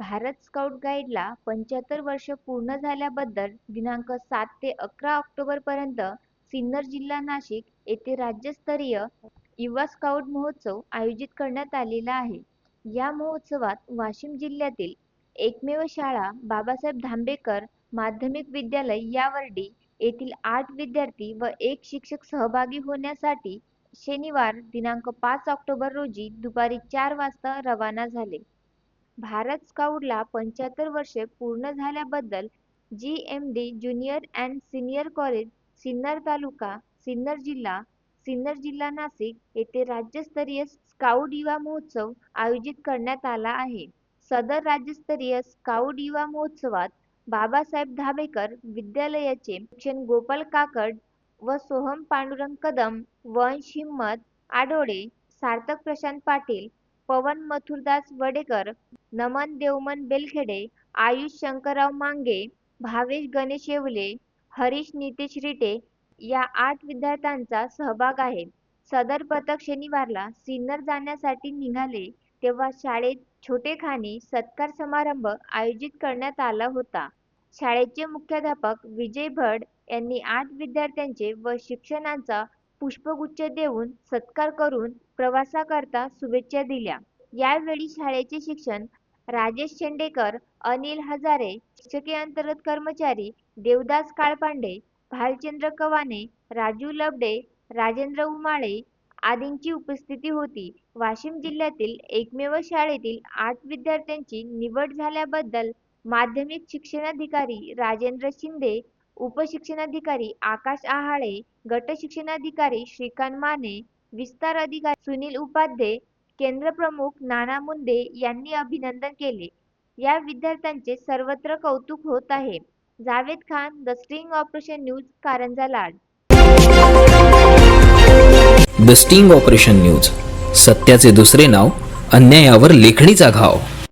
Bharat scout गाईडला पंच्याहत्तर वर्ष पूर्ण झाल्याबद्दल दिनांक सात ते अकरा ऑक्टोबरपर्यंत सिन्नर जिल्हा नाशिक येथे राज्यस्तरीय युवा स्काउट महोत्सव आयोजित करण्यात आलेला आहे. या महोत्सवात वाशिम जिल्ह्यातील एकमेव शाळा बाबासाहेब धांबेकर माध्यमिक विद्यालय यावर्डी येथील आठ विद्यार्थी व एक शिक्षक सहभागी होण्यासाठी शनिवार दिनांक पाच ऑक्टोबर रोजी दुपारी चार वाजता रवाना झाले. भारत स्काउटला पंच्याहत्तर वर्षे पूर्ण झाल्याबद्दल G M D junior and senior college Sinnar taluka Sinnar जिल्हा सिन्नर जिल्हा नाशिक येथे राज्यस्तरीय स्काउट युवा महोत्सव आयोजित करण्यात आला आहे. सदर राज्यस्तरीय स्काउट युवा महोत्सवात बाबासाहेब धाबेकर विद्यालयाचे शिक्षण गोपाल काकड व सोहम पांडुरंग कदम वंश हिम्मत आडोळे सार्थक प्रशांत पाटील पवन मथुरदास वडेकर नमन देवमन बेलखेडे आयुष शंकरराव मांगे भावेश गणेश येवले हरीश नितेश रिटे या आठ विद्यार्थ्यांचा सहभाग आहे. सदर पथक शनिवारला सिन्नर जाण्यासाठी निघाले तेव्हा शाळेत छोटेखानी सत्कार समारंभ आयोजित करण्यात आला होता. शाळेचे मुख्याध्यापक विजय भट यांनी आठ विद्यार्थ्यांचे व शिक्षणाचा पुष्पगुच्छ देऊन सत्कार करून प्रवासाकरता शुभेच्छा दिल्या. यावेळी शाळेचे शिक्षण राजेश शेंडेकर अनिल हजारे शिक्षकी अंतर्गत कर्मचारी देवदास काळपांडे भालचंद्र कवाने राजू लबडे राजेंद्र उमाळे आदींची उपस्थिती होती. वाशिम जिल्ह्यातील एकमेव शाळेतील आठ विद्यार्थ्यांची निवड झाल्याबद्दल माध्यमिक शिक्षणाधिकारी राजेंद्र शिंदे उपशिक्षणाधिकारी आकाश आहाळे गट शिक्षणाधिकारी श्रीकांत माने विस्तार अधिकारी सुनील उपाध्ये केंद्रप्रमुख नाना मुंदे यांनी अभिनंदन केले. या विद्यार्थ्यांचे सर्वत्र कौतुक होत आहे. Javed Khan the sting operation news Karanja Lad. The sting operation news सत्याचे दुसरे नाव अन्यायावर लेखणीचा घाव.